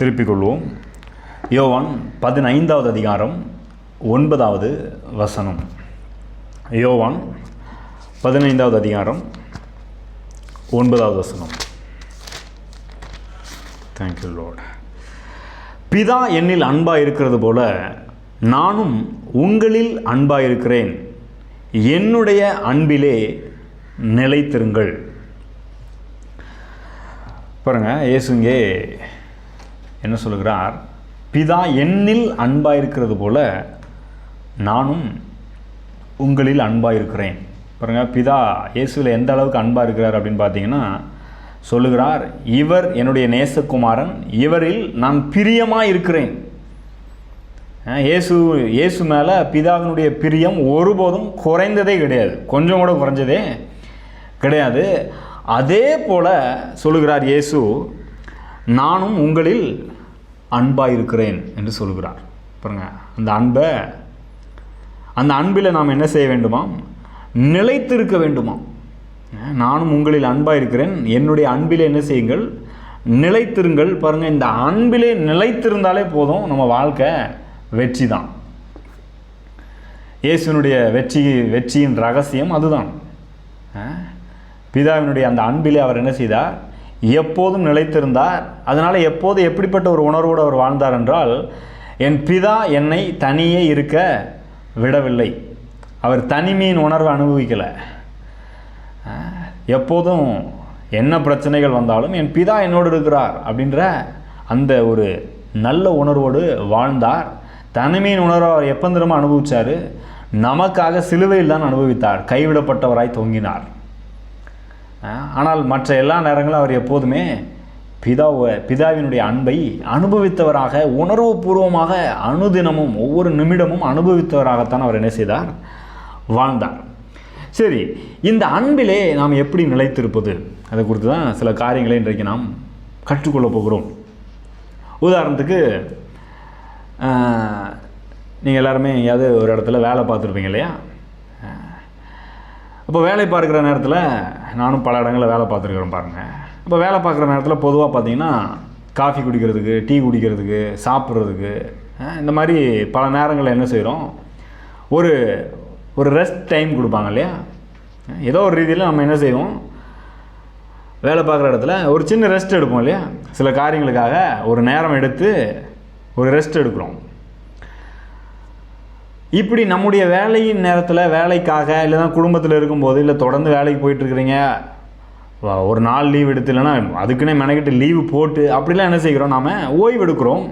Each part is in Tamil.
திருப்பிக் கொள்வோம் யோவான் பதினைந்தாவது அதிகாரம் ஒன்பதாவது வசனம். யோவான் பதினைந்தாவது அதிகாரம் ஒன்பதாவது வசனம். தேங்க்யூ லோட் பிதா என்னில் அன்பாக இருக்கிறது போல நானும் உங்களில் அன்பாக இருக்கிறேன். என்னுடைய அன்பிலே நிலைத்திருங்கள். பாருங்கள் இயேசுங்கே என்ன சொல்லுகிறார்? பிதா என்னில் அன்பாக இருக்கிறது போல நானும் உங்களில் அன்பாக இருக்கிறேன் பாருங்கள் பிதா இயேசுவில் எந்த அளவுக்கு அன்பாக இருக்கிறார்? அப்படின்னு பார்த்தீங்கன்னா சொல்லுகிறார் இவர் என்னுடைய நேசகுமாரன் இவரில் நான் பிரியமாக இருக்கிறேன் இயேசு இயேசு மேலே பிதாவினுடைய பிரியம் ஒருபோதும் குறைந்ததே கிடையாது. கொஞ்சம் கூட குறைஞ்சதே கிடையாது. அதே போல் சொல்லுகிறார் இயேசு நானும் உங்களில் அன்பாக இருக்கிறேன் என்று சொல்கிறார். பாருங்க அந்த அன்பை அந்த அன்பில் நாம் என்ன செய்ய வேண்டுமாம் நிலைத்திருக்க வேண்டுமாம் நானும் உங்களில் அன்பாக இருக்கிறேன் என்னுடைய அன்பில் என்ன செய்யுங்கள்? நிலைத்திருங்கள். பாருங்கள் இந்த அன்பிலே நிலைத்திருந்தாலே போதும் நம்ம வாழ்க்கை வெற்றி தான். இயேசுனுடைய வெற்றி வெற்றியின் ரகசியம் அதுதான். பிதாவினுடைய அந்த அன்பிலே அவர் என்ன செய்தார்? எப்போதும் நிலைத்திருந்தார். அதனால் எப்போது எப்படிப்பட்ட ஒரு உணர்வோடு அவர் வாழ்ந்தார் என்றால் என் பிதா என்னை தனியே இருக்க விடவில்லை. அவர் தனிமையின் உணர்வை அனுபவிக்கலை. எப்போதும் என்ன பிரச்சனைகள் வந்தாலும் என் பிதா என்னோடு இருக்கிறார் அப்படின்ற அந்த ஒரு நல்ல உணர்வோடு வாழ்ந்தார். தனிமையின் உணர்வை அவர் எப்போ அனுபவித்தார் நமக்காக சிலுவையில் தான் அனுபவித்தார். கைவிடப்பட்டவராய் தொங்கினார். ஆனால் மற்ற எல்லா நேரங்களும் அவர் எப்போதுமே பிதாவை பிதாவினுடைய அன்பை அனுபவித்தவராக உணர்வுபூர்வமாக அனுதினமும் ஒவ்வொரு நிமிடமும் அனுபவித்தவராகத்தான் அவர் என்ன செய்தார்? வாழ்ந்தார். சரி இந்த அன்பிலே நாம் எப்படி நிலைத்திருப்பது? அதை குறித்து தான் சில காரியங்களை இன்றைக்கு நாம் கற்றுக்கொள்ளப் போகிறோம். உதாரணத்துக்கு நீங்கள் எல்லாருமே எங்கேயாவது ஒரு இடத்துல வேலை பார்த்துருப்பீங்க இல்லையா? அப்போ வேலை பார்க்குற நேரத்தில் நானும் பல இடங்களில் வேலை பார்த்துருக்குறேன் பாருங்கள் அப்போ வேலை பார்க்குற நேரத்தில் பொதுவாக பார்த்தீங்கன்னா காஃபி குடிக்கிறதுக்கு டீ குடிக்கிறதுக்கு சாப்பிட்றதுக்கு இந்த மாதிரி பல நேரங்களில் என்ன செய்கிறோம் ஒரு ஒரு ரெஸ்ட் டைம் கொடுப்பாங்க இல்லையா? ஏதோ ஒரு ரீதியில் நம்ம என்ன செய்வோம்? வேலை பார்க்குற இடத்துல ஒரு சின்ன ரெஸ்ட் எடுப்போம் இல்லையா? சில காரியங்களுக்காக ஒரு நேரம் எடுத்து ஒரு ரெஸ்ட் எடுக்கிறோம். இப்படி நம்முடைய வேலையின் நேரத்தில் வேலைக்காக இல்லைன்னா குடும்பத்தில் இருக்கும்போது இல்லை தொடர்ந்து வேலைக்கு போயிட்டுருக்குறீங்க ஒரு நாள் லீவ் எடுத்து இல்லைன்னா அதுக்குன்னே மெனக்கிட்டு லீவு போட்டு அப்படிலாம் என்ன செய்கிறோம்? நாம் ஓய்வு எடுக்கிறோம்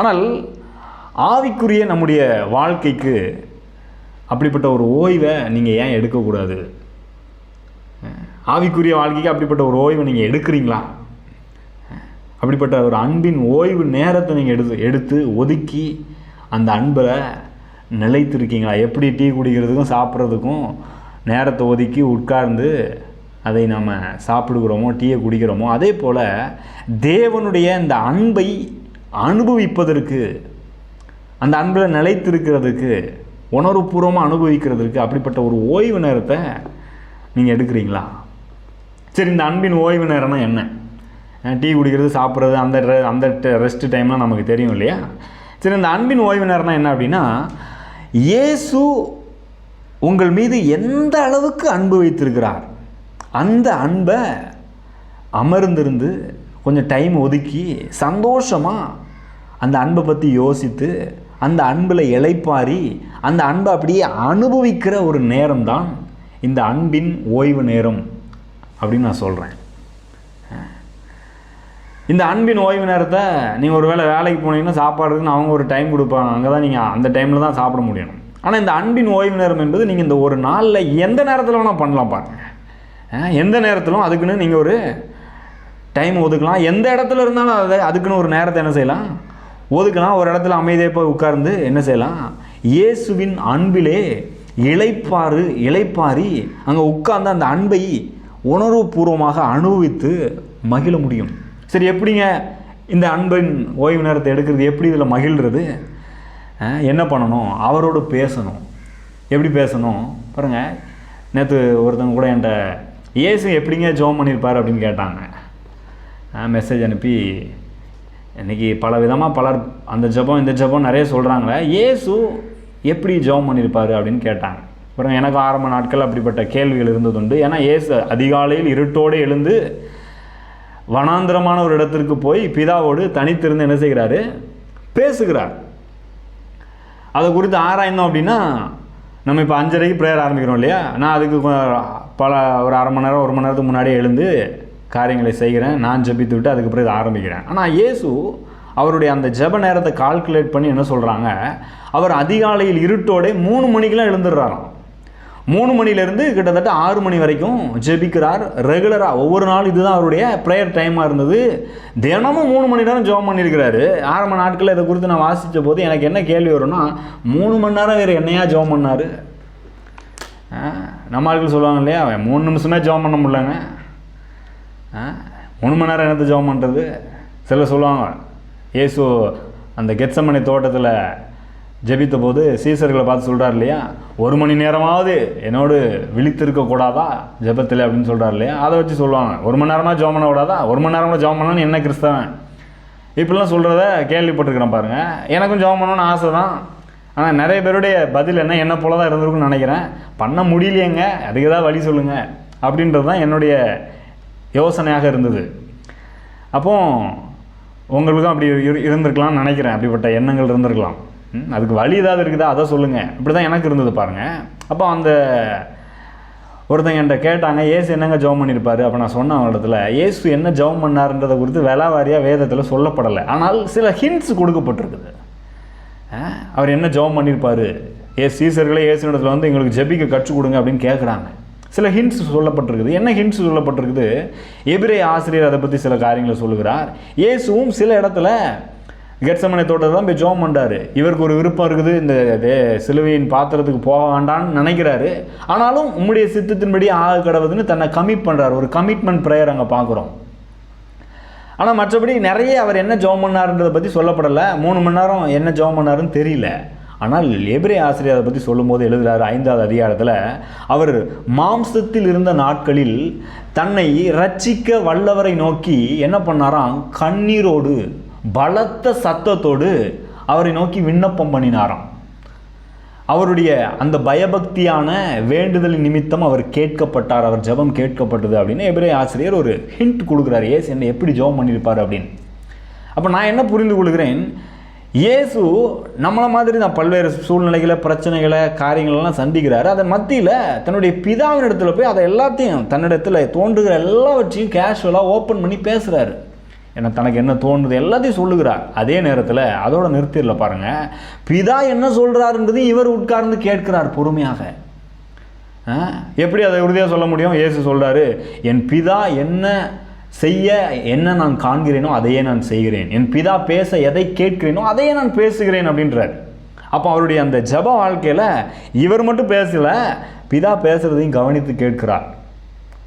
ஆனால் ஆவிக்குரிய நம்முடைய வாழ்க்கைக்கு அப்படிப்பட்ட ஒரு ஓய்வை நீங்கள் ஏன் எடுக்கக்கூடாது? ஆவிக்குரிய வாழ்க்கைக்கு அப்படிப்பட்ட ஒரு ஓய்வை நீங்கள் எடுக்கிறீங்களா? அப்படிப்பட்ட ஒரு அன்பின் ஓய்வு நேரத்தை நீங்கள் எடுத்து எடுத்து ஒதுக்கி அந்த அன்பை நிலைத்திருக்கீங்களா? எப்படி டீ குடிக்கிறதுக்கும் சாப்பிட்றதுக்கும் நேரத்தை ஒதுக்கி உட்கார்ந்து அதை நாம் சாப்பிடுகிறோமோ டீயை குடிக்கிறோமோ அதே போல் தேவனுடைய இந்த அன்பை அனுபவிப்பதற்கு அந்த அன்பில் நிலைத்திருக்கிறதுக்கு உணர்வுபூர்வமாக அனுபவிக்கிறதுக்கு அப்படிப்பட்ட ஒரு ஓய்வு நேரத்தை நீங்கள் எடுக்கிறீங்களா? சரி இந்த அன்பின் ஓய்வு நேரம்னா என்ன? டீ குடிக்கிறது சாப்பிட்றது அந்த அந்த ரெஸ்ட் டைம்லாம் நமக்கு தெரியும் இல்லையா? சரி இந்த அன்பின் ஓய்வு நேரம்னா என்ன அப்படின்னா இயேசு உங்கள் மீது எந்த அளவுக்கு அன்பு வைத்திருக்கிறார் அந்த அன்பை அமர்ந்திருந்து கொஞ்சம் டைம் ஒதுக்கி சந்தோஷமாக அந்த அன்பை பற்றி யோசித்து அந்த அன்பில் இளைப்பாரி அந்த அன்பை அப்படியே அனுபவிக்கிற ஒரு நேரம்தான் இந்த அன்பின் ஓய்வு நேரம் அப்படின்னு நான் சொல்கிறேன் இந்த அன்பின் ஓய்வு நேரத்தை நீங்கள் ஒரு வேளை வேலைக்கு போனீங்கன்னா சாப்பாடுக்குன்னு அவங்க ஒரு டைம் கொடுப்பாங்க. அங்கே தான் நீங்கள் அந்த டைமில் தான் சாப்பிட முடியும் ஆனால் இந்த அன்பின் ஓய்வு நேரம் என்பது நீங்கள் இந்த ஒரு நாளில் எந்த நேரத்தில் வேணால் பண்ணலாம் பாருங்கள் எந்த நேரத்திலும் அதுக்குன்னு நீங்கள் ஒரு டைம் ஒதுக்கலாம். எந்த இடத்துல இருந்தாலும் அதை அதுக்குன்னு ஒரு நேரத்தை என்ன செய்யலாம்? ஒதுக்கலாம். ஒரு இடத்துல அமைதியாக போய் உட்கார்ந்து என்ன செய்யலாம்? இயேசுவின் அன்பிலே இழைப்பாறு இளைப்பாரி அங்கே உட்கார்ந்து அந்த அன்பை உணர்வுபூர்வமாக அனுபவித்து மகிழ முடியும். சரி எப்படிங்க இந்த அன்பின் ஓய்வு நேரத்தை எடுக்கிறது? எப்படி இதில் மகிழ்றது? என்ன பண்ணணும்? அவரோடு பேசணும். எப்படி பேசணும்? பாருங்கள் நேற்று ஒருத்தவங்க கூட என்கிட்ட ஏசு எப்படிங்க ஜோம் பண்ணியிருப்பார்? அப்படின்னு கேட்டாங்க. மெசேஜ் அனுப்பி இன்றைக்கி பல விதமாக பலர் அந்த ஜெபம் இந்த ஜெபம் நிறைய சொல்கிறாங்களே ஏசு எப்படி ஜெபம் பண்ணியிருப்பார்? அப்படின்னு கேட்டாங்க. அப்புறம் எனக்கு ஆரம்ப நாட்கள் அப்படிப்பட்ட கேள்விகள் இருந்ததுண்டு. ஏன்னா ஏசு அதிகாலையில் இருட்டோடு எழுந்து வனாந்திரமான ஒரு இடத்திற்கு போய் பிதாவோடு தனித்திருந்து என்ன செய்கிறாரு? பேசுகிறார். அதை குறித்து ஆராய்ந்தோம் அப்படின்னா நம்ம இப்போ அஞ்சரைக்கு ப்ரேயர் ஆரம்பிக்கிறோம் இல்லையா? நான் அதுக்கு பல ஒரு அரை மணி நேரம் ஒரு மணி நேரத்துக்கு முன்னாடியே எழுந்து காரியங்களை செய்கிறேன். நான் ஜெபித்து விட்டு அதுக்கு பிறகு ஆரம்பிக்கிறேன். ஆனால் இயேசு அவருடைய அந்த ஜெப நேரத்தை கால்குலேட் பண்ணி என்ன சொல்கிறாங்க அவர் அதிகாலையில் இருட்டோடே மூணு மணிக்கெலாம் எழுந்துடுறாராம். மூணு மணிலேருந்து கிட்டத்தட்ட ஆறு மணி வரைக்கும் ஜெபிக்கிறார். ரெகுலராக ஒவ்வொரு நாள் இதுதான் அவருடைய ப்ரேயர் டைமாக இருந்தது. தினமும் மூணு மணி நேரம் ஜோம் பண்ணியிருக்கிறாரு. ஆரம்ப நாட்களில் இதை குறித்து நான் வாசித்த போது எனக்கு என்ன கேள்வி வரும்னா மூணு மணி நேரம் வேறு என்னையா ஜெபம் பண்ணார்? நம்ம ஆட்கள் சொல்லுவாங்க இல்லையா அவன் மூணு நிமிஷமே ஜெபம் பண்ண முடியலங்க. ஆ, மூணு மணி நேரம் என்னத்தை ஜோம் பண்ணுறது சிலர் சொல்லுவாங்க ஏசு அந்த கெத்சமனை தோட்டத்தில் ஜெபித்த போது சீசர்களை பார்த்து சொல்கிறார் இல்லையா? ஒரு மணி நேரமாவது என்னோடு விழித்திருக்க கூடாதா ஜெபத்தில் அப்படின்னு சொல்கிறார் இல்லையா? அதை வச்சு சொல்லுவாங்க. ஒரு மணி நேரமாக ஜோம் பண்ண விடாதா ஒரு மணி நேரம் கூட ஜெபம் பண்ணான்னு என்ன கிறிஸ்தவன்? இப்படிலாம் சொல்கிறத கேள்விப்பட்டிருக்கிறேன் பாருங்கள் எனக்கும் ஜோம் பண்ணணும்னு ஆசை தான் ஆனால் நிறைய பேருடைய பதில் என்ன என்ன போல தான் இருந்திருக்குன்னு நினைக்கிறேன். பண்ண முடியலையேங்க. அதுக்கு ஏதாவது வழி சொல்லுங்கள் அப்படின்றது தான் என்னுடைய யோசனையாக இருந்தது. அப்போது உங்களுக்கும் அப்படி இரு- இருந்திருக்கலாம்னு நினைக்கிறேன். அப்படிப்பட்ட எண்ணங்கள் இருந்திருக்கலாம். அதுக்கு வழி ஏதாவது இருக்குதா அதை சொல்லுங்கள் இப்படி தான் எனக்கு இருந்தது பாருங்கள் அப்போ அந்த ஒருத்தங்க என்கிட்ட கேட்டாங்க ஏசு என்னங்க ஜெபம் பண்ணியிருப்பாரு? அப்போ நான் சொன்னேன் அவங்க இடத்துல ஏசு என்ன ஜெபம் பண்ணாருன்றதை குறித்து விலாவாரியாக வேதத்தில் சொல்லப்படலை. ஆனால் சில ஹிண்ட்ஸ் கொடுக்கப்பட்டிருக்குது. அவர் என்ன ஜெபம் பண்ணியிருப்பார்? ஏ சீசர்களே இடத்துல வந்து எங்களுக்கு ஜெபிக்க கற்றுக் கொடுங்க அப்படின்னு கேட்குறாங்க சில ஹிண்ட்ஸ் சொல்லப்பட்டிருக்குது. என்ன ஹிண்ட்ஸ் சொல்லப்பட்டிருக்குது? எபிரே ஆசிரியர் அதை பற்றி சில காரியங்களை சொல்லுகிறார். இயேசுவும் சில இடத்துல கெட்சமனை தோட்டத்தை தான் போய் ஜோம் பண்ணுறாரு இவருக்கு ஒரு விருப்பம் இருக்குது இந்த சிலுவையின் பாத்திரத்துக்கு போக வேண்டாம்னு நினைக்கிறாரு. ஆனாலும் உம்முடைய சித்தத்தின்படி ஆக கடவுதுன்னு தன்னை கமிட் பண்ணுறாரு ஒரு கமிட்மெண்ட் ப்ரேயர் அங்கே பார்க்குறோம் ஆனால் மற்றபடி நிறைய அவர் என்ன ஜோம் பண்ணாருன்றதை பற்றி சொல்லப்படலை. மூணு மணி நேரம் என்ன ஜோம் பண்ணாருன்னு தெரியல. ஆனால் எபிரே ஆசிரியர் அதை பற்றி சொல்லும்போது எழுதுகிறார் ஐந்தாவது அதிகாரத்தில் அவர் மாம்சத்தில் இருந்த நாட்களில் தன்னை ரட்சிக்க வல்லவரை நோக்கி என்ன பண்ணாராம்? கண்ணீரோடு பலத்த சத்தத்தோடு அவரை நோக்கி விண்ணப்பம் பண்ணினாராம். அவருடைய அந்த பயபக்தியான வேண்டுதல் நிமித்தம் அவர் கேட்கப்பட்டார். அவர் ஜெபம் கேட்கப்பட்டது அப்படின்னு எபிரே ஆசிரியர் ஒரு ஹிண்ட் கொடுக்குறாரு. ஏசு என்ன எப்படி ஜபம் பண்ணியிருப்பார் அப்படின்னு. அப்போ நான் என்ன புரிந்து கொள்கிறேன்? இயேசு நம்மளை மாதிரி தான் பல்வேறு சூழ்நிலைகளை பிரச்சனைகளை காரியங்களெல்லாம் சந்திக்கிறாரு. அதன் மத்தியில் தன்னுடைய பிதாவின் இடத்துல போய் அதை எல்லாத்தையும் தன்னிடத்தில் தோன்றுகிற எல்லாவற்றையும் கேஷுவலாக ஓப்பன் பண்ணி பேசுகிறாரு என்ன தனக்கு என்ன தோணுது எல்லாத்தையும் சொல்லுகிறார். அதே நேரத்தில் அதோட நிறுத்திடல பாருங்கள் பிதா என்ன சொல்கிறாருன்றது இவர் உட்கார்ந்து கேட்கிறார் பொறுமையாக. எப்படி அதை உறுதியாக சொல்ல முடியும்? இயேசு சொல்கிறாரு என் பிதா என்ன செய்ய என்ன நான் காண்கிறேனோ அதையே நான் செய்கிறேன். என் பிதா பேச எதை கேட்கிறேனோ அதையே நான் பேசுகிறேன் அப்படின்றார். அப்போ அவருடைய அந்த ஜப வாழ்க்கையில் இவர் மட்டும் பேசலை பிதா பேசுகிறதையும் கவனித்து கேட்கிறார்.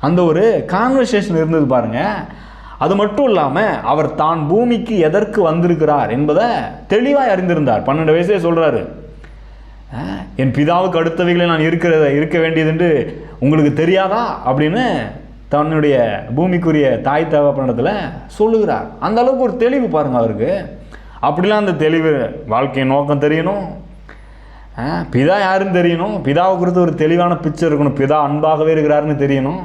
அந்த ஒரு கான்வர்சேஷன் இருந்தது பாருங்கள் அது மட்டும் இல்லாமல் அவர் தான் பூமிக்கு எதற்கு வந்திருக்கிறார் என்பதை தெளிவாக அறிந்திருந்தார். பன்னெண்டு வயசே சொல்கிறாரு என் பிதாவுக்கு அடுத்தவைகளை நான் இருக்கிறத இருக்க வேண்டியது என்று உங்களுக்கு தெரியாதா? அப்படின்னு தன்னுடைய பூமிக்குரிய தாய் தகப்பனிடத்தில் சொல்லுகிறார். அந்த அளவுக்கு ஒரு தெளிவு பாருங்கள் அவருக்கு. அப்படிலாம் அந்த தெளிவு வாழ்க்கையின் நோக்கம் தெரியணும். பிதா யாருன்னு தெரியணும்? பிதாவை குறித்து ஒரு தெளிவான பிக்சர் இருக்கணும். பிதா அன்பாகவே இருக்கிறாருன்னு தெரியணும்.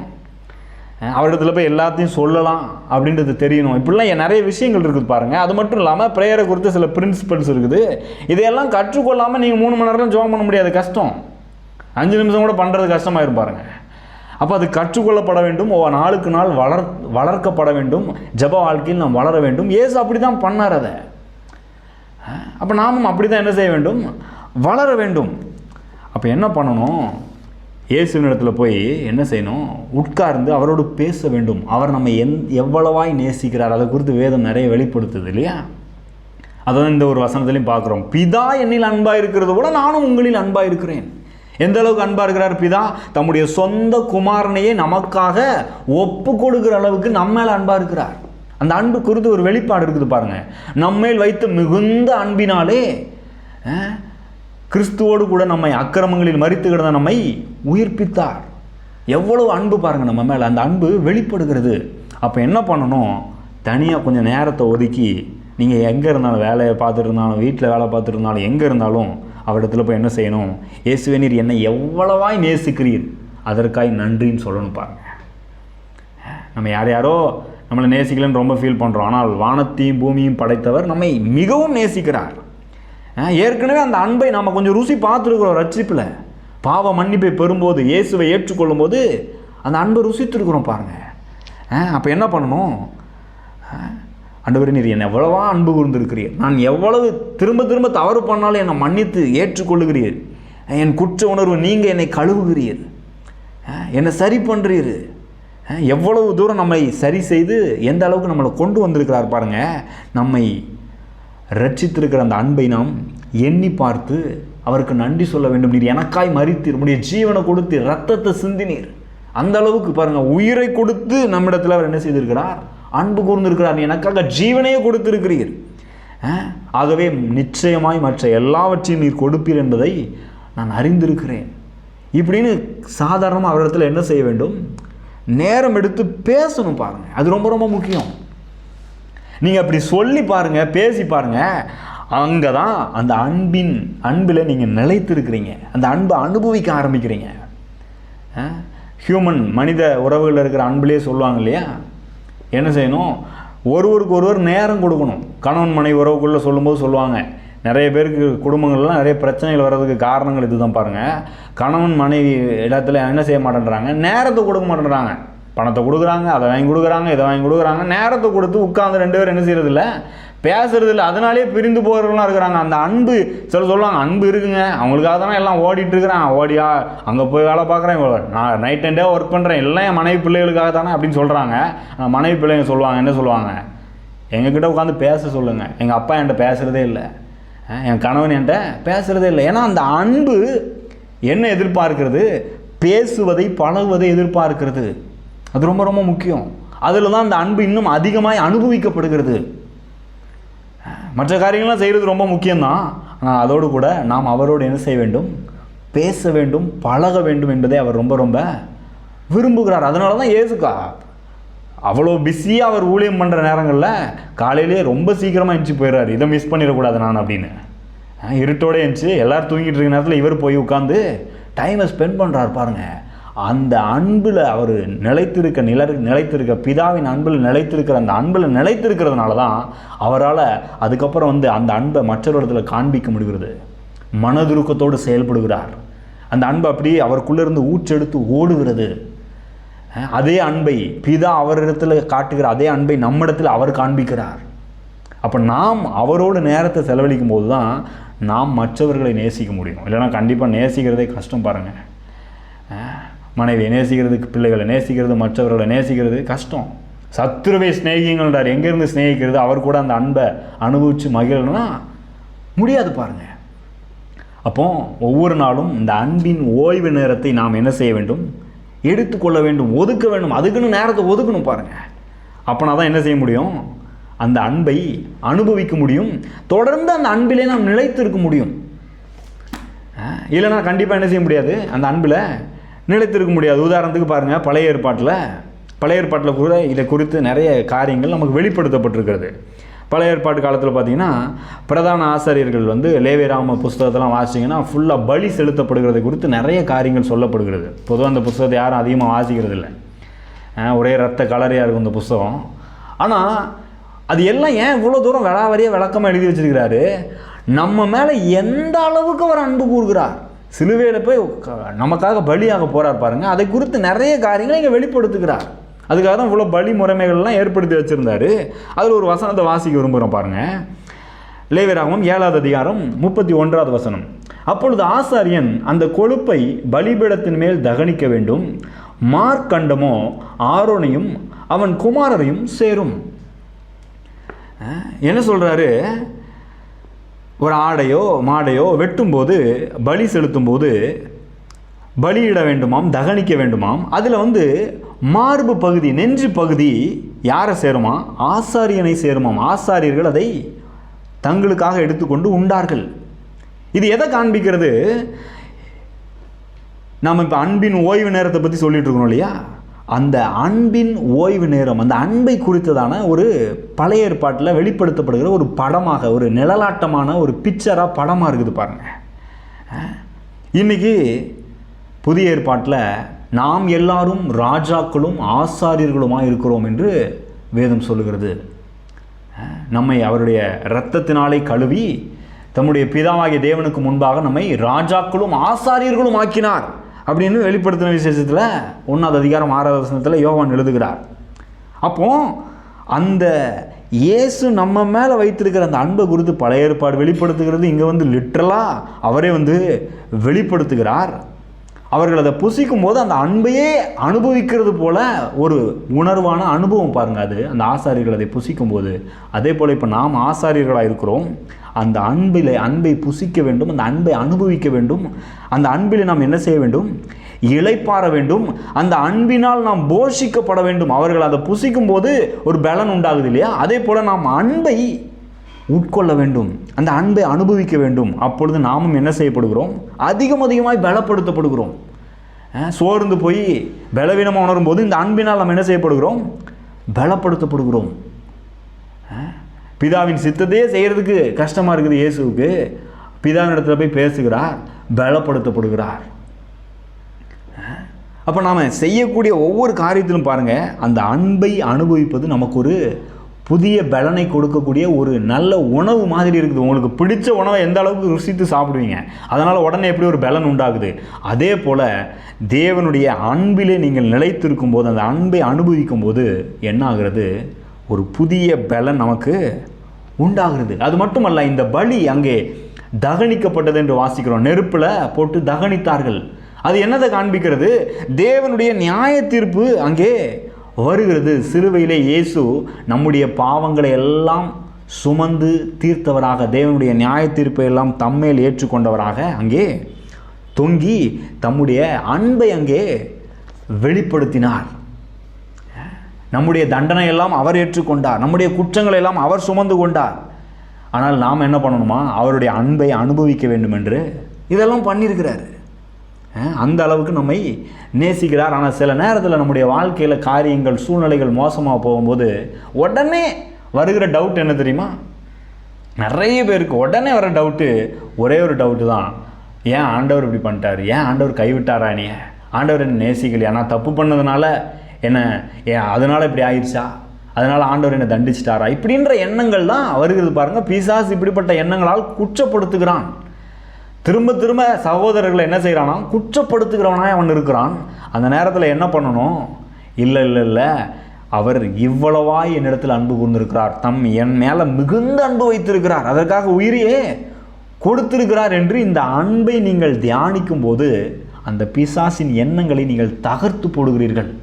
அவரிடத்துல போய் எல்லாத்தையும் சொல்லலாம் அப்படின்றது தெரியணும். இப்படிலாம் நிறைய விஷயங்கள் இருக்குது பாருங்கள் அது மட்டும் இல்லாமல் ப்ரேயரை குறித்து சில பிரின்சிபல்ஸ் இருக்குது. இதையெல்லாம் கற்றுக்கொள்ளாமல் நீங்கள் மூணு மணி நேரம் ஜோம் பண்ண முடியாது. கஷ்டம். அஞ்சு நிமிஷம் கூட பண்ணுறது கஷ்டமாக இருப்பாருங்க அப்போ அது கற்றுக்கொள்ளப்பட வேண்டும். ஒவ்வொரு நாளுக்கு நாள் வளர் வளர்க்கப்பட வேண்டும். ஜெப வாழ்க்கையில் நாம் வளர வேண்டும். ஏசு அப்படி தான் பண்ணார் அதை. அப்போ நாமும் அப்படி தான் என்ன செய்ய வேண்டும்? வளர வேண்டும். அப்போ என்ன பண்ணணும்? இயேசுவினிடத்தில் இடத்துல போய் என்ன செய்யணும்? உட்கார்ந்து அவரோடு பேச வேண்டும். அவர் நம்ம எந் எவ்வளவாய் நேசிக்கிறார்? அதை குறித்து வேதம் நிறைய வெளிப்படுத்துது இல்லையா? அதான் இந்த ஒரு வசனத்திலையும் பார்க்குறோம். பிதா என்னில் அன்பாக இருக்கிறத விட நானும் உங்களில் அன்பாக இருக்கிறேன். எந்த அளவுக்கு அன்பாக இருக்கிறார் பிதா? தம்முடைய சொந்த குமாரனையே நமக்காக ஒப்பு கொடுக்கிற அளவுக்கு நம்ம மேல அன்பாக இருக்கிறார். அந்த அன்பு குறித்து ஒரு வெளிப்பாடு இருக்குது பாருங்கள் நம்மேல் வைத்த மிகுந்த அன்பினாலே கிறிஸ்துவோடு கூட நம்மை அக்கிரமங்களில் மறித்து கிடந்த நம்மை உயிர்ப்பித்தார். எவ்வளவு அன்பு பாருங்கள் நம்ம மேலே. அந்த அன்பு வெளிப்படுகிறது. அப்போ என்ன பண்ணணும்? தனியாக கொஞ்சம் நேரத்தை ஒதுக்கி நீங்கள் எங்கே இருந்தாலும் வேலையை பார்த்துட்டு இருந்தாலும் வீட்டில் வேலை பார்த்துட்டு இருந்தாலும் எங்கே இருந்தாலும் அவரிடத்துல போய் என்ன செய்யணும்? இயேசுவே நீர் என்னை எவ்வளவாய் நேசிக்கிறீர். அதற்காய் நன்றின்னு சொல்லணும் பாருங்க. நம்ம யார் யாரோ நம்மளை நேசிக்கலன்னு ரொம்ப ஃபீல் பண்ணுறோம் ஆனால் வானத்தையும் பூமியும் படைத்தவர் நம்மை மிகவும் நேசிக்கிறார். ஏற்கனவே அந்த அன்பை நம்ம கொஞ்சம் ருசி பார்த்துருக்குறோம் ரட்சிப்பில். பாவ மன்னிப்பை பெறும்போது இயேசுவை ஏற்றுக்கொள்ளும்போது அந்த அன்பை ருசித்திருக்கிறோம் பாருங்கள் அப்போ என்ன பண்ணணும்? அண்டவரே நீர் என்னை எவ்வளவா அன்பு கூர்ந்திருக்கிறீர். நான் எவ்வளவு திரும்ப திரும்ப தவறு பண்ணாலும் என்னை மன்னித்து ஏற்றுக்கொள்ளுகிறீர். என் குற்ற உணர்வு நீங்கள் என்னை கழுவுகிறீர். என்னை சரி பண்ணுறீர் எவ்வளவு தூரம் நம்மை சரி செய்து எந்த அளவுக்கு நம்மளை கொண்டு வந்திருக்கிறார் பாருங்கள் நம்மை ரட்சித்திருக்கிற அந்த அன்பை நாம் எண்ணி பார்த்து அவருக்கு நன்றி சொல்ல வேண்டும். நீர் எனக்காய் மறித்தீர் உடைய ஜீவனை கொடுத்து ரத்தத்தை சிந்தினீர். அந்த அளவுக்கு பாருங்கள் உயிரை கொடுத்து நம்மிடத்தில் அவர் என்ன செய்திருக்கிறார்? அன்பு கூர்ந்திருக்கிறார். எனக்காக ஜீவனையே கொடுத்திருக்கிறீர். ஆகவே நிச்சயமாய் மற்ற எல்லாவற்றையும் நீர் கொடுப்பீர் என்பதை நான் அறிந்திருக்கிறேன். இப்படின்னு சாதாரணமாக அவரிடத்தில் என்ன செய்ய வேண்டும்? நேரம் எடுத்து பேசணும் பாருங்கள் அது ரொம்ப ரொம்ப முக்கியம். நீங்கள் அப்படி சொல்லி பாருங்க பேசி பாருங்கள் அங்கே தான் அந்த அன்பின் அன்பில் நீங்கள் நிலைத்திருக்கிறீங்க. அந்த அன்பை அனுபவிக்க ஆரம்பிக்கிறீங்க. ஹியூமன் மனித உறவுகளில் இருக்கிற அன்பிலே சொல்லுவாங்க இல்லையா? என்ன செய்யணும்? ஒருவருக்கு ஒருவர் நேரம் கொடுக்கணும். கணவன் மனைவி உறவுக்குள்ளே சொல்லும்போது சொல்லுவாங்க. நிறைய பேருக்கு குடும்பங்கள்லாம் நிறைய பிரச்சனைகள் வர்றதுக்கு காரணங்கள் இதுதான் பாருங்கள் கணவன் மனைவி இடத்துல என்ன செய்ய மாட்டேன்றாங்க? நேரத்தை கொடுக்க மாட்டேன்றாங்க. பணத்தை கொடுக்குறாங்க அதை வாங்கி கொடுக்குறாங்க இதை வாங்கி கொடுக்குறாங்க. நேரத்தை கொடுத்து உட்காந்து ரெண்டு பேரும் என்ன செய்யறது பேசுறதில்ல. பேசுறது இல்லை அதனாலேயே பிரிந்து போகிறவங்களாம் இருக்கிறாங்க. அந்த அன்பு சில சொல்லுவாங்க அன்பு இருக்குங்க. அவங்களுக்காக தானே எல்லாம் ஓடிட்டு இருக்கிறான். ஓடியா அங்கே போய் வேலை பார்க்குறேன். நான் நைட் அண்ட் டே ஒர்க் பண்ணுறேன் எல்லாம் என் மனைவி பிள்ளைகளுக்காக தானே அப்படின்னு சொல்கிறாங்க ஆனால் மனைவி பிள்ளைங்க சொல்லுவாங்க என்ன சொல்லுவாங்க? எங்ககிட்ட உட்காந்து பேச சொல்லுங்கள் எங்கள் அப்பா என்கிட்ட பேசுகிறதே இல்லை. என் கணவன் என்கிட்ட பேசுகிறதே இல்லை. ஏன்னா அந்த அன்பு என்ன எதிர்பார்க்கிறது? பேசுவதை பழகுவதை எதிர்பார்க்கிறது. அது ரொம்ப ரொம்ப முக்கியம். அதில் தான் அந்த அன்பு இன்னும் அதிகமாக அனுபவிக்கப்படுகிறது. மற்ற காரியங்கள்லாம் செய்கிறது ரொம்ப முக்கியம்தான். ஆனால் அதோடு கூட நாம் அவரோடு என்ன செய்ய வேண்டும்? பேச வேண்டும் பழக வேண்டும் என்பதை அவர் ரொம்ப ரொம்ப விரும்புகிறார். அதனால தான் ஏசுக்கா அவ்வளோ பிஸியாக அவர் ஊழியம் பண்ணுற நேரங்களில் காலையிலேயே ரொம்ப சீக்கிரமாக எழுந்துச்சி போயிடுறாரு. இதை மிஸ் பண்ணிடக்கூடாது நான் அப்படின்னு. அஹ் இருட்டோட எழுந்துச்சு எல்லோரும் தூங்கிட்டு இருக்க நேரத்தில் இவர் போய் உட்காந்து டைமை ஸ்பெண்ட் பண்ணுறாரு பாருங்கள் அந்த அன்பில் அவர் நிலைத்திருக்க நில நிலைத்திருக்க பிதாவின் அன்பில் நிலைத்திருக்கிற அந்த அன்பில் நிலைத்திருக்கிறதுனால தான் அவரால் அதுக்கப்புறம் வந்து அந்த அன்பை மற்றவரிடத்தில் காண்பிக்க முடிகிறது. மனதுருக்கத்தோடு செயல்படுகிறார். அந்த அன்பு அப்படியே அவருக்குள்ளே இருந்து ஊற்றெடுத்து ஓடுகிறது. அதே அன்பை பிதா அவரிடத்தில் காட்டுகிற அதே அன்பை நம்மிடத்தில் அவர் காண்பிக்கிறார். அப்போ நாம் அவரோடு நேரத்தை செலவழிக்கும் போது தான் நாம் மற்றவர்களை நேசிக்க முடியும். இல்லைன்னா கண்டிப்பாக நேசிக்கிறதே கஷ்டம் பாருங்கள் மனைவியை நேசிக்கிறதுக்கு பிள்ளைகளை நேசிக்கிறது மற்றவர்களை நேசிக்கிறது கஷ்டம். சத்துருவை சிநேகிங்கள்ன்றார் எங்கேருந்து சிநேகிக்கிறது? அவர் கூட அந்த அன்பை அனுபவித்து மகிழணும்னா முடியாது பாருங்கள் அப்போ ஒவ்வொரு நாளும் இந்த அன்பின் ஓய்வு நேரத்தை நாம் என்ன செய்ய வேண்டும்? எடுத்துக்கொள்ள வேண்டும் ஒதுக்க வேண்டும். அதுக்குன்னு நேரத்தை ஒதுக்கணும் பாருங்கள் அப்போனா தான் என்ன செய்ய முடியும்? அந்த அன்பை அனுபவிக்க முடியும். தொடர்ந்து அந்த அன்பிலே நாம் நிலைத்திருக்க முடியும். இல்லைன்னா கண்டிப்பாக என்ன செய்ய முடியாது? அந்த அன்பில் நிலைத்திருக்க முடியாது. உதாரணத்துக்கு பாருங்கள் பழைய ஏற்பாட்டில் பழைய ஏற்பாட்டில் கூட இதை குறித்து நிறைய காரியங்கள் நமக்கு வெளிப்படுத்தப்பட்டிருக்கிறது. பழைய ஏற்பாட்டு காலத்தில் பார்த்தீங்கன்னா பிரதான ஆசிரியர்கள் வந்து லேவிராம புஸ்தகத்தெல்லாம் வாசிச்சிங்கன்னா ஃபுல்லாக பலி செலுத்தப்படுகிறது குறித்து நிறைய காரியங்கள் சொல்லப்படுகிறது. பொதுவாக அந்த புஸ்தகத்தை யாரும் அதிகமாக வாசிக்கிறது இல்லை ஒரே ரத்த கலரையாக இருக்கும் அந்த புஸ்தகம். ஆனால் அது எல்லாம் ஏன் இவ்வளோ தூரம் விளாவரியாக விளக்கமாக எழுதி வச்சிருக்கிறாரு? நம்ம மேலே எந்த அளவுக்கு அவர் அன்பு கூறுகிறார்? சிலுவையில் போய் நமக்காக பலியாக போகிறார் பாருங்கள் அதை குறித்து நிறைய காரியங்களை இங்கே வெளிப்படுத்துகிறார். அதுக்காக தான் இவ்வளோ பலி முறைமைகள்லாம் ஏற்படுத்தி வச்சுருந்தாரு. அதில் ஒரு வசனத்தை வாசிக்க விரும்புகிறோம் பாருங்கள் லேவராகவும் ஏழாவது அதிகாரம் முப்பத்தி ஒன்றாவது வசனம். அப்பொழுது ஆசாரியன் அந்த கொழுப்பை பலிபீடத்தின் மேல் தகனிக்க வேண்டும். மார்க்கண்டமோ ஆரோனையும் அவன் குமாரரையும் சேரும். என்ன சொல்கிறாரு ஒரு ஆடையோ மாடையோ வெட்டும்போது பலி செலுத்தும்போது பலியிட வேண்டுமாம் தகனிக்க வேண்டுமாம். அதில் வந்து மார்பு பகுதி நெஞ்சு பகுதி யாரை சேருமா? ஆசாரியனை சேருமாம் ஆசாரியர்கள் அதை தங்களுக்காக எடுத்துக்கொண்டு உண்டார்கள். இது எதை காண்பிக்கிறது? நாம் இப்போ அன்பின் ஓய்வு நேரத்தை பற்றி சொல்லிட்டு இருக்கோம் இல்லையா? அந்த அன்பின் ஓய்வு நேரம் அந்த அன்பை குறித்ததான ஒரு பழைய ஏற்பாட்டில் வெளிப்படுத்தப்படுகிற ஒரு படமாக ஒரு நிழலாட்டமான ஒரு பிக்சராக படமாக இருக்குது பாருங்கள் இன்றைக்கி புதிய ஏற்பாட்டில் நாம் எல்லாரும் ராஜாக்களும் ஆசாரியர்களுமாக இருக்கிறோம் என்று வேதம் சொல்லுகிறது. நம்மை அவருடைய இரத்தத்தினாலே கழுவி தம்முடைய பிதாவாகிய தேவனுக்கு முன்பாக நம்மை ராஜாக்களும் ஆசாரியர்களும் ஆக்கினார். அப்படின்னு வெளிப்படுத்தின விசேஷத்தில் ஒன்றாவது அதிகாரம் ஆறாவது வசனத்தில் யோவான் எழுதுகிறார். அப்போ அந்த இயேசு நம்ம மேலே வைத்திருக்கிற அந்த அன்பை குறித்து பழைய ஏற்பாடு வெளிப்படுத்துகிறது இங்கே வந்து லிட்ரலாக அவரே வந்து வெளிப்படுத்துகிறார். அவர்கள் அதை புசிக்கும் போது அந்த அன்பையே அனுபவிக்கிறது போல ஒரு உணர்வான அனுபவம் பாருங்க அது. அந்த ஆசாரியர்கள் அதை புசிக்கும் போது. அதே போல் இப்போ நாம் ஆசாரியர்களாக இருக்கிறோம் அந்த அன்பில் அன்பை புசிக்க வேண்டும் அந்த அன்பை அனுபவிக்க வேண்டும். அந்த அன்பில் நாம் என்ன செய்ய வேண்டும்? இளைப்பாற வேண்டும். அந்த அன்பினால் நாம் போஷிக்கப்பட வேண்டும். அவர்கள் அதை புசிக்கும் போது ஒரு பலன் உண்டாகுது இல்லையா? அதே போல் நாம் அன்பை உட்கொள்ள வேண்டும். அந்த அன்பை அனுபவிக்க வேண்டும். அப்பொழுது நாமும் என்ன செய்யப்படுகிறோம்? அதிகம் அதிகமாய் பலப்படுத்தப்படுகிறோம். சோர்ந்து போய் பலவீனமாக உணரும் போது இந்த அன்பினால் நாம் என்ன செய்யப்படுகிறோம்? பலப்படுத்தப்படுகிறோம். பிதாவின் சித்தத்தையே செய்கிறதுக்கு கஷ்டமாக இருக்குது இயேசுவுக்கு. பிதாவின் இடத்துல போய் பேசுகிறார் பலப்படுத்தப்படுகிறார். அப்போ நாம் செய்யக்கூடிய ஒவ்வொரு காரியத்திலும் பாருங்கள் அந்த அன்பை அனுபவிப்பது நமக்கு ஒரு புதிய பலனை கொடுக்கக்கூடிய ஒரு நல்ல உணவு மாதிரி இருக்குது. உங்களுக்கு பிடிச்ச உணவை எந்த அளவுக்கு ருசித்து சாப்பிடுவீங்க அதனால் உடனே எப்படி ஒரு பலன் உண்டாகுது? அதே போல் தேவனுடைய அன்பிலே நீங்கள் நிலைத்திருக்கும் போது அந்த அன்பை அனுபவிக்கும் போது என்ன ஆகிறது? ஒரு புதிய பலன் நமக்கு உண்டாகிறது. அது மட்டுமல்ல இந்த பலி அங்கே தகனிக்கப்பட்டது என்று வாசிக்கிறோம். நெருப்பில் போட்டு தகனித்தார்கள். அது என்னதை காண்பிக்கிறது? தேவனுடைய நியாய தீர்ப்பு அங்கே வருகிறது. சிறுவையிலே இயேசு நம்முடைய பாவங்களை எல்லாம் சுமந்து தீர்த்தவராக தேவனுடைய நியாய தீர்ப்பை எல்லாம் தம்மேல் ஏற்றுக்கொண்டவராக அங்கே தொங்கி தம்முடைய அன்பை அங்கே வெளிப்படுத்தினார். நம்முடைய தண்டனை எல்லாம் அவர் ஏற்றுக்கொண்டார். நம்முடைய குற்றங்களை எல்லாம் அவர் சுமந்து கொண்டார். ஆனால் நாம் என்ன பண்ணணுமா? அவருடைய அன்பை அனுபவிக்க வேண்டும் என்று இதெல்லாம் பண்ணியிருக்கிறார். அந்த அளவுக்கு நம்மை நேசிக்கிறார். ஆனால் சில நேரத்தில் நம்முடைய வாழ்க்கையில் காரியங்கள் சூழ்நிலைகள் மோசமாக போகும்போது உடனே வருகிற டவுட் என்ன தெரியுமா? நிறைய பேருக்கு உடனே வர டவுட்டு ஒரே ஒரு டவுட்டு தான். ஏன் ஆண்டவர் இப்படி பண்ணிட்டார்? ஏன் ஆண்டவர் கைவிட்டாரா நீ ஆண்டவர் என்ன நேசிக்கலையா? நான் தப்பு பண்ணதுனால என்ன ஏன் அதனால் இப்படி ஆயிடுச்சா? அதனால் ஆண்டவர் என்னை தண்டிச்சிட்டாரா? இப்படின்ற எண்ணங்கள் தான் வருகிறது பாருங்கள் பிசாஸ் இப்படிப்பட்ட எண்ணங்களால் குற்றப்படுத்துகிறான். திரும்ப திரும்ப சகோதரர்களை என்ன செய்கிறானா குற்றப்படுத்துகிறவனாய் அவன் இருக்கிறான். அந்த நேரத்தில் என்ன பண்ணணும்? இல்லை இல்லை இல்லை. அவர் இவ்வளவாய் என்னிடத்தில் அன்பு கூர்ந்திருக்கிறார். தம் என் மேலே மிகுந்த அன்பு வைத்திருக்கிறார். அதற்காக உயிரையே கொடுத்திருக்கிறார் என்று இந்த அன்பை நீங்கள் தியானிக்கும் போது அந்த பிசாசின் எண்ணங்களை நீங்கள் தகர்த்து போடுகிறீர்கள்.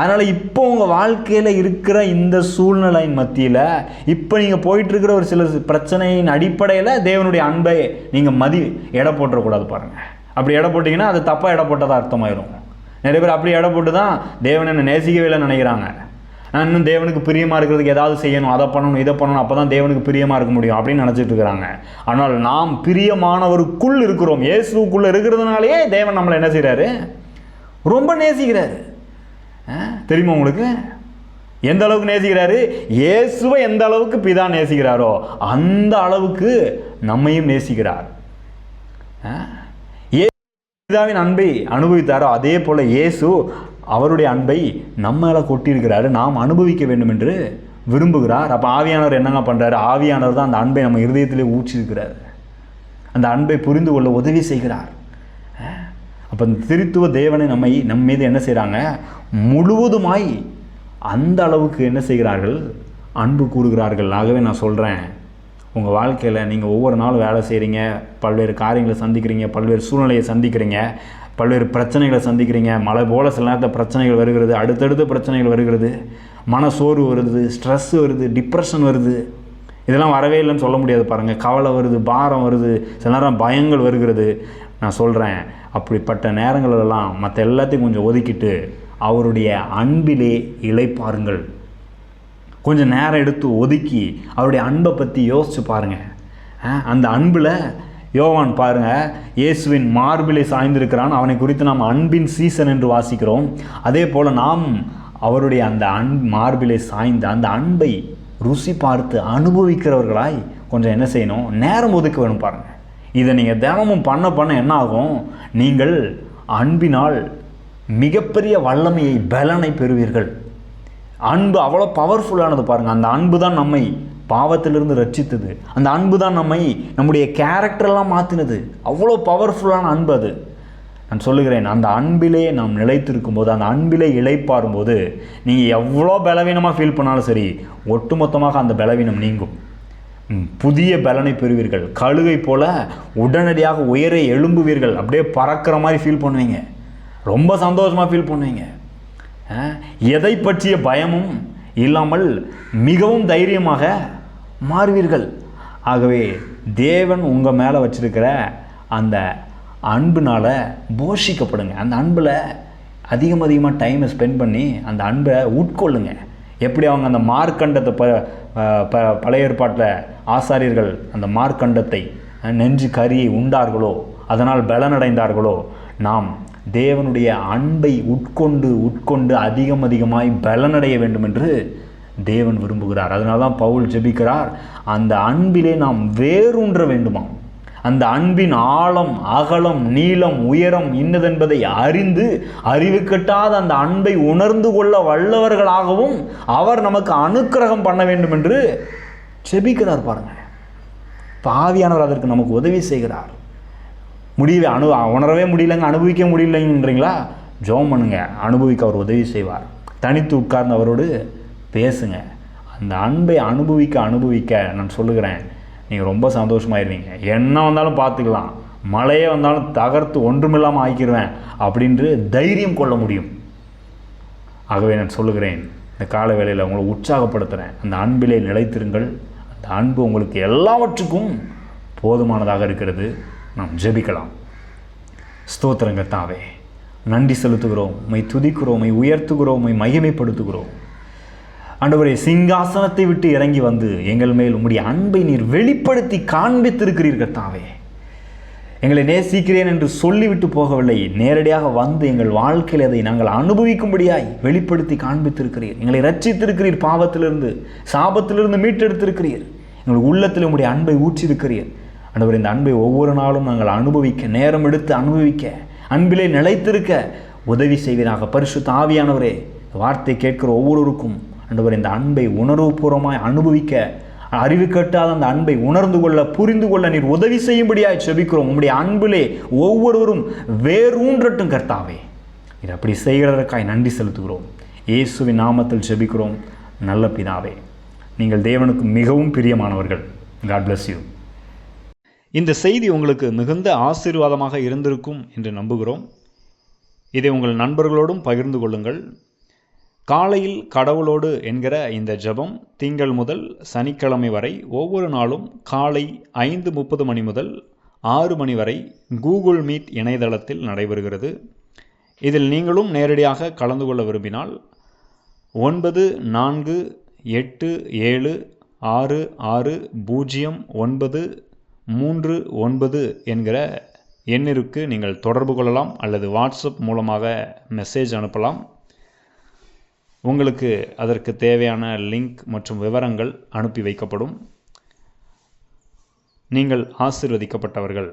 அதனால் இப்போ உங்கள் வாழ்க்கையில் இருக்கிற இந்த சூழ்நிலையின் மத்தியில் இப்போ நீங்கள் போயிட்டுருக்கிற ஒரு சில பிரச்சனையின் அடிப்படையில் தேவனுடைய அன்பை நீங்கள் மதி எடை போட்டுறக்கூடாது பாருங்கள் அப்படி எடை போட்டிங்கன்னா அது தப்பாக எடை போட்டதாக அர்த்தமாயிரும். நிறைய பேர் அப்படி எடை போட்டு தான் தேவன் என்ன நேசிக்கவே இல்லைன்னு நினைக்கிறாங்க. நான் இன்னும் தேவனுக்கு பிரியமாக இருக்கிறதுக்கு ஏதாவது செய்யணும் அதை பண்ணணும் இதை பண்ணணும் அப்போ தான் தேவனுக்கு பிரியமாக இருக்க முடியும் அப்படின்னு நினச்சிட்டு இருக்கிறாங்க. ஆனால் நாம் பிரியமானவருக்குள் இருக்கிறோம். இயேசுக்குள்ளே இருக்கிறதுனாலேயே தேவன் நம்மளை என்ன செய்கிறாரு ரொம்ப நேசிக்கிறாரு. தெரியுமா உங்களுக்கு? எந்த அளவுக்கு நேசிக்கிறாரு? இயேசுவை எந்த அளவுக்கு பிதா நேசிக்கிறாரோ அந்த அளவுக்கு நம்மையும் நேசிக்கிறார். ஆ, பிதாவின் அன்பை அனுபவித்தாரோ அதே போல் இயேசு அவருடைய அன்பை நம்ம மேலே கொட்டியிருக்கிறாரு. நாம் அனுபவிக்க வேண்டும் என்று விரும்புகிறார். அப்போ ஆவியானவர் என்னங்க பண்ணுறாரு ஆவியானவர் தான் அந்த அன்பை நம்ம இருதயத்திலே ஊற்றிருக்கிறார் அந்த அன்பை புரிந்து கொள்ள உதவி செய்கிறார். அப்போ இந்த திருத்துவ தேவனை நம்மை நம்ம மீது என்ன செய்கிறாங்க முழுவதுமாய் அந்த அளவுக்கு என்ன செய்கிறார்கள்? அன்பு கூறுகிறார்கள். ஆகவே நான் சொல்கிறேன் உங்கள் வாழ்க்கையில் நீங்கள் ஒவ்வொரு நாளும் வேலை செய்கிறீங்க பல்வேறு காரியங்களை சந்திக்கிறீங்க. பல்வேறு சூழ்நிலையை சந்திக்கிறீங்க. பல்வேறு பிரச்சனைகளை சந்திக்கிறீங்க. மழை போல சில நேரத்தில் பிரச்சனைகள் வருகிறது. அடுத்தடுத்து பிரச்சனைகள் வருகிறது. மனசோர்வு வருது. ஸ்ட்ரெஸ் வருது. டிப்ரெஷன் வருது. இதெல்லாம் வரவே இல்லைன்னு சொல்ல முடியாது பாருங்கள் கவலை வருது. பாரம் வருது. சில நேரம் பயங்கள் வருகிறது. நான் சொல்கிறேன் அப்படிப்பட்ட நேரங்களெல்லாம் மற்ற எல்லாத்தையும் கொஞ்சம் ஒதுக்கிட்டு அவருடைய அன்பிலே இழைப்பாருங்கள் கொஞ்சம் நேரம் எடுத்து ஒதுக்கி அவருடைய அன்பை பற்றி யோசித்து பாருங்கள் அந்த அன்பில் யோவான் பாருங்கள் இயேசுவின் மார்பிலை சாய்ந்திருக்கிறான். அவனை குறித்து நாம் அன்பின் சீசன் என்று வாசிக்கிறோம். அதே போல் நாம் அவருடைய அந்த அன் மார்பிலை சாய்ந்த அந்த அன்பை ருசி பார்த்து அனுபவிக்கிறவர்களாய் கொஞ்சம் என்ன செய்யணும்? நேரம் ஒதுக்க வேணும் பாருங்கள் இதை நீங்கள் தினமும் பண்ண பண்ண என்ன ஆகும் நீங்கள் அன்பினால் மிகப்பெரிய வல்லமையை பலனை பெறுவீர்கள். அன்பு அவ்வளோ பவர்ஃபுல்லானது பாருங்கள் அந்த அன்பு தான் நம்மை பாவத்திலிருந்து ரட்சித்தது. அந்த அன்பு தான் நம்மை நம்முடைய கேரக்டரெல்லாம் மாற்றினது அவ்வளோ பவர்ஃபுல்லான அன்பு அது. நான் சொல்லுகிறேன் அந்த அன்பிலே நாம் நிலைத்திருக்கும் போது அந்த அன்பிலே இழைப்பாரும் போது நீங்கள் எவ்வளோ பலவீனமாக ஃபீல் பண்ணாலும் சரி ஒட்டுமொத்தமாக அந்த பலவீனம் நீங்கும். புதிய பலனை பெறுவீர்கள். கழுகை போல உடனடியாக உயர எழும்புவீர்கள். அப்படியே பறக்கிற மாதிரி ஃபீல் பண்ணுவீங்க. ரொம்ப சந்தோஷமாக ஃபீல் பண்ணுவீங்க. எதை பற்றிய பயமும் இல்லாமல் மிகவும் தைரியமாக மாறுவீர்கள். ஆகவே தேவன் உங்கள் மேலே வச்சிருக்கிற அந்த அன்புனால் போஷிக்கப்படுங்க. அந்த அன்பில் அதிகம் அதிகமாக டைமை ஸ்பெண்ட் பண்ணி அந்த அன்பை உட்கொள்ளுங்கள் எப்படி அவங்க அந்த மார்க்கண்டத்தை ப ப பழைய ஏற்பாட்டில் ஆசாரியர்கள் அந்த மார்க்கண்டத்தை நெஞ்சு கரியை உண்டார்களோ அதனால் பலனடைந்தார்களோ நாம் தேவனுடைய அன்பை உட்கொண்டு உட்கொண்டு அதிகம் அதிகமாய் பலனடைய வேண்டும் என்று தேவன் விரும்புகிறார். அதனால தான் பவுல் ஜெபிக்கிறார். அந்த அன்பிலே நாம் வேரூன்ற வேண்டுமாம். அந்த அன்பின் ஆழம் அகலம் நீளம் உயரம் இன்னதென்பதை அறிந்து அறிவு கட்டாத அந்த அன்பை உணர்ந்து கொள்ள வல்லவர்களாகவும் அவர் நமக்கு அனுக்கிரகம் பண்ண வேண்டும் என்று செபிக்கிறார் பாருங்கள் பாவியானவர் அதற்கு நமக்கு உதவி செய்கிறார். முடியவே அனு உணரவே முடியலங்க அனுபவிக்க முடியலைன்றீங்களா ஜோம் பண்ணுங்க அனுபவிக்க அவர் உதவி செய்வார். தனித்து உட்கார்ந்து அவரோடு பேசுங்க. அந்த அன்பை அனுபவிக்க அனுபவிக்க நான் சொல்லுகிறேன். நீங்கள் ரொம்ப சந்தோஷமாயிருவீங்க என்ன வந்தாலும் பார்த்துக்கலாம். மழையே வந்தாலும் தகர்த்து ஒன்றுமில்லாமல் ஆக்கிடுவேன் அப்படின்று தைரியம் கொள்ள முடியும். ஆகவே நான் சொல்லுகிறேன் இந்த கால வேளையில் உங்களை உற்சாகப்படுத்துகிறேன் அந்த அன்பிலே நிலைத்திருங்கள். அந்த அன்பு உங்களுக்கு எல்லாவற்றுக்கும் போதுமானதாக இருக்கிறது. நாம் ஜெபிக்கலாம். ஸ்தோத்திரங்க தாவே நன்றி செலுத்துகிறோம். மை துதிக்கிறோம். மை உயர்த்துகிறோம். மை மகிமைப்படுத்துகிறோம். ஆண்டவரே சிங்காசனத்தை விட்டு இறங்கி வந்து எங்கள் மேல் உம்முடைய அன்பை நீர் வெளிப்படுத்தி காண்பித்திருக்கிறீர்கள் தாவே எங்களை நேசிக்கிறேன் என்று சொல்லிவிட்டு போகவில்லை. நேரடியாக வந்து எங்கள் வாழ்க்கையில் அதை நாங்கள் அனுபவிக்கும்படியாய் வெளிப்படுத்தி காண்பித்திருக்கிறீர். எங்களை ரட்சித்திருக்கிறீர் பாவத்திலிருந்து சாபத்திலிருந்து மீட்டெடுத்திருக்கிறீர். எங்கள் உள்ளத்தில் உங்களுடைய அன்பை ஊற்றிருக்கிறீர். ஆண்டவர் இந்த அன்பை ஒவ்வொரு நாளும் நாங்கள் அனுபவிக்க நேரம் எடுத்து அனுபவிக்க அன்பிலே நிலைத்திருக்க உதவி செய்வீராக. பரிசு தாவியானவரே வார்த்தை கேட்கிற ஒவ்வொருவருக்கும் ஆண்டவர் இந்த அன்பை உணர்வுபூர்வமாய் அனுபவிக்க அறிவு கட்டாத அந்த அன்பை உணர்ந்து கொள்ள புரிந்து கொள்ள நீர் உதவி செய்யும்படியாய் செபிக்கிறோம். உங்களுடைய அன்பிலே ஒவ்வொருவரும் வேரூன்றட்டும் கர்த்தாவே. இது அப்படி செய்கிறதற்காய் நன்றி செலுத்துகிறோம். இயேசுவின் நாமத்தில் செபிக்கிறோம். நல்ல பிதாவே நீங்கள் தேவனுக்கு மிகவும் பிரியமானவர்கள். காட் பிளஸ் யூ இந்த செய்தி உங்களுக்கு மிகுந்த ஆசீர்வாதமாக இருந்திருக்கும் என்று நம்புகிறோம். இதை உங்கள் நண்பர்களோடும் பகிர்ந்து கொள்ளுங்கள். காலையில் கடவுளோடு என்கிற இந்த ஜெபம் திங்கள் முதல் சனிக்கிழமை வரை ஒவ்வொரு நாளும் காலை ஐந்து முப்பது மணி முதல் ஆறு மணி வரை கூகுள் மீட் இணையதளத்தில் நடைபெறுகிறது. இதில் நீங்களும் நேரடியாக கலந்து கொள்ள விரும்பினால் ஒன்பது நான்கு எட்டு ஏழு ஆறு ஆறு பூஜ்ஜியம் ஒன்பது மூன்று ஒன்பது என்கிற எண்ணிற்கு நீங்கள் தொடர்பு கொள்ளலாம் அல்லது வாட்ஸ்அப் மூலமாக மெசேஜ் அனுப்பலாம். உங்களுக்கு அதற்கு தேவையான லிங்க் மற்றும் விவரங்கள் அனுப்பி வைக்கப்படும். நீங்கள் ஆசீர்வதிக்கப்பட்டவர்கள்.